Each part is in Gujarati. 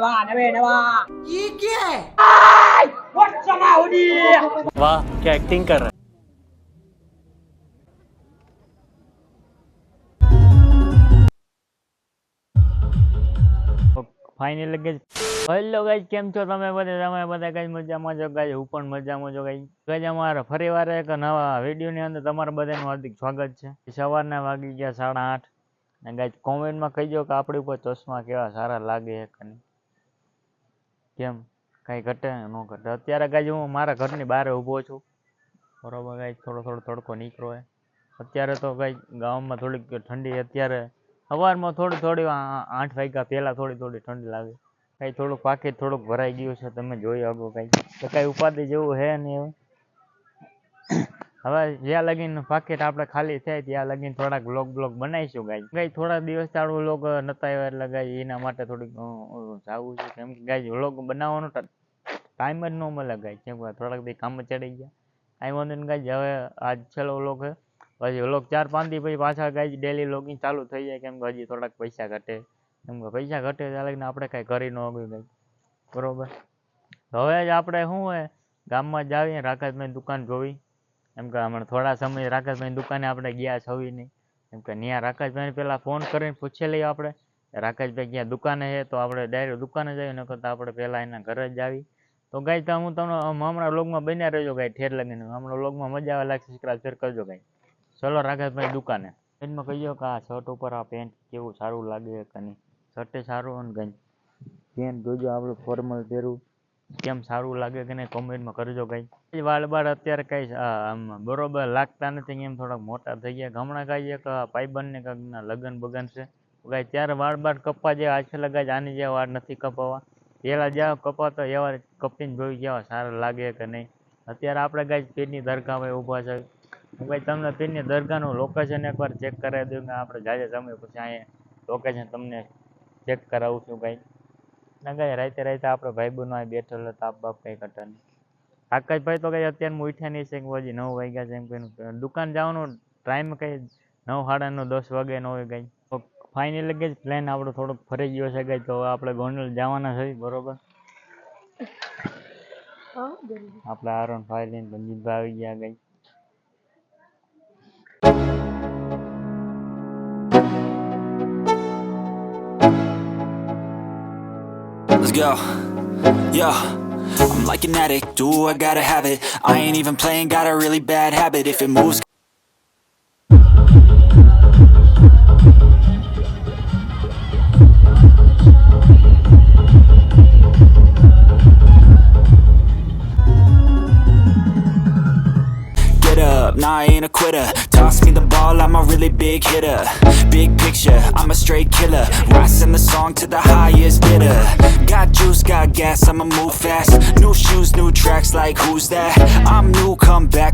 નવા નવે નવા ઈ હેલો ગાઈઝ કેમ છો તમે બધા? તમે બધા ગાઈઝ મજામાં છો? ગાઈઝ હું પણ મજામાં છું ગાઈઝ ગાઈઝ અમારા ફરી વાર એક નવા વિડીયોની અંદર તમારા બધાનું હાર્દિક સ્વાગત છે. સવારના વાગી ગયા સાડા આઠ. ને ગાઈઝ કોમેન્ટમાં કહી દો કે આપણી ઉપર ચશ્મા કેવા સારા લાગે કે નહીં? કેમ? કાંઈ ઘટે ન ઘટે. અત્યારે ગાઈસ હું મારા ઘરની બહાર ઊભો છું, બરોબર ગાઈસ થોડો થોડો તડકો નીકળો છે અત્યારે તો ગાઈસ ગામમાં થોડીક ઠંડી અત્યારે, સવારમાં થોડી થોડી આઠ વાગ્યા પહેલાં થોડી થોડી ઠંડી લાગે. કાંઈ થોડુંક પાકીટ થોડુંક ભરાઈ ગયું છે, તમે જોઈ શકો કાંઈ. તો કાંઈ ઉપાધિ જેવું છે નહીં હવે જ્યાં લગીન પાકેટ આપણે ખાલી થાય ત્યાં લગીન થોડાક બ્લોગ બ્લોગ બનાવીશું ગાઈ ગાઈ થોડા દિવસ ચાલુ વ્લોગ નતા આવ્યા એટલે ગાઈ એના માટે થોડીક જાવું છે. કેમ કે ગાઈ વ્લોગ બનાવવાનો ટાઈમ જ ન મળે ગાઈ કેમ કે થોડાક દી કામ ચડી ગયા. કાંઈ વાંધો નહીં ગાઈ હવે આજ છેલ્લો વ્લોગ પછી વ્લોગ ચાર પાંચ દી પછી પાછા ગાઈ ડેલી લોગિંગ ચાલુ થઈ જાય. કેમ કે હજી થોડાક પૈસા ઘટે. કેમ કે પૈસા ઘટે ત્યાં લગીને આપણે કાંઈ કરી ન અગું ગાઈ બરોબર? હવે જ આપણે શું હોય? ગામમાં જ આવીએ રાકેશભાઈ દુકાન જોવી. એમ કે હમણાં થોડા સમય રાકેશભાઈ દુકાને આપણે ગયા છવી નહીં એમ કે ત્યાં રાકેશભાઈને પેલા ફોન કરીને પૂછી લઈએ આપણે. રાકેશભાઈ ક્યાં દુકાને છે તો આપણે ડાયરેક્ટ દુકાને જઈએ ન કરતા આપણે પહેલાં એના ઘરે જ આવી તો ગાઈ તો હું તમને હમણાં લોગમાં બન્યા રહેજો ગાઈ ઠેર લગીને. હમણાં લોગમાં મજા આવે લાગશે સબસ્ક્રાઈબ શેર કરજો ગાઈ ચલો રાકેશભાઈ દુકાને. પેન્ટમાં કહીએ કે આ શર્ટ ઉપર આ પેન્ટ કેવું સારું લાગે કે નહીં. શર્ટે સારું અને ગઈ પેન્ટ જોજો આપણે ફોર્મલ પહેરવું કેમ સારું લાગે કે નહીં કોમેન્ટમાં કરજો કંઈ વાળ અત્યારે કંઈ આમ બરોબર લાગતા નથી એમ થોડાક મોટા થઈ ગયા. હમણાં કાંઈ એક ભાઈબંધ ને લગ્ન બગન છે. કાંઈ ત્યારે વાળ બાળ કપવા જેવા આજકાલ ગાઈ આની જે વાળ નથી કપાવવા. પેલા જેવા કપાતો એવા કપીને જોઈ જેવા સારા લાગે કે નહીં. અત્યારે આપણે કાંઈ પીરની દરગાહમાં ઊભા છે. ભાઈ તમને પીરની દરગાહનું લોકેશન એકવાર ચેક કરાવી દઉં કે આપણે જાજે સમય પછી અહીંયા લોકેશન તમને ચેક કરાવું છું કાંઈ. ના કાંઈ રાતે રાતે આપણે ભાઈબંધો અહીં બેઠેલો તાપ બાપ કંઈ કરતા નહીં. આકાશભાઈ તો કઈ અત્યારે ઉઠ્યા નહીં છે કે હજી નવ વાગ્યા છે એમ કહીને. દુકાન જવાનો ટાઈમ કઈ નવ સાડા નવ દસ વાગે ન હોય કંઈ. તો ફાઇનલી કે પ્લાન આપણો થોડોક ફરી ગયો છે કંઈ તો હવે આપણે ગોંડલ જવાના છે બરોબર? આપણે આરોન ફાઇલ લઈને રંજીતભાઈ આવી ગયા ગઈ Let's go. Yo. I'm like an addict, do I gotta have it. I ain't even playing, got a really bad habit. If it moves, Get up, nah, I ain't a quitter. Toss me the ball, I'm a really big hitter. Big picture, I'm a straight killer. Rising the song to the highest bidder. Got juice, got gas, I'ma move fast. New shoes, new tracks, like who's that? I'm new, come back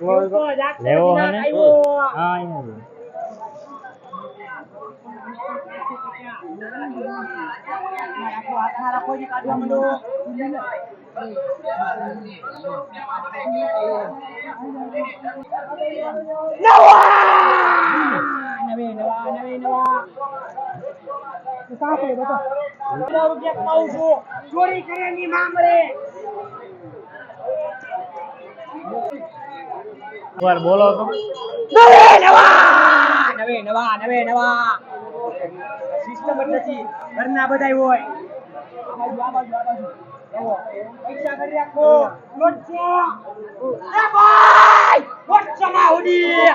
take a લેવો હે ને હા અહીંયા લે. હાથમાં રાખો જી કાઢવા માંડો નવા નવે નવા નવે નવા સાંભળે બધો હજાર રૂપિયા કમાવું છું ચોરી કર્યાની મામલે વાર બોલો તો. નવે નવા! નવે નવા નવે નવા. સિસ્ટમ જ નથી. ઘરના બધાય હોય. આ બાજુ આ બાજુ પૈસા કરી રાખો. લોચો એ ભાઈ વોટ જમા ઉડી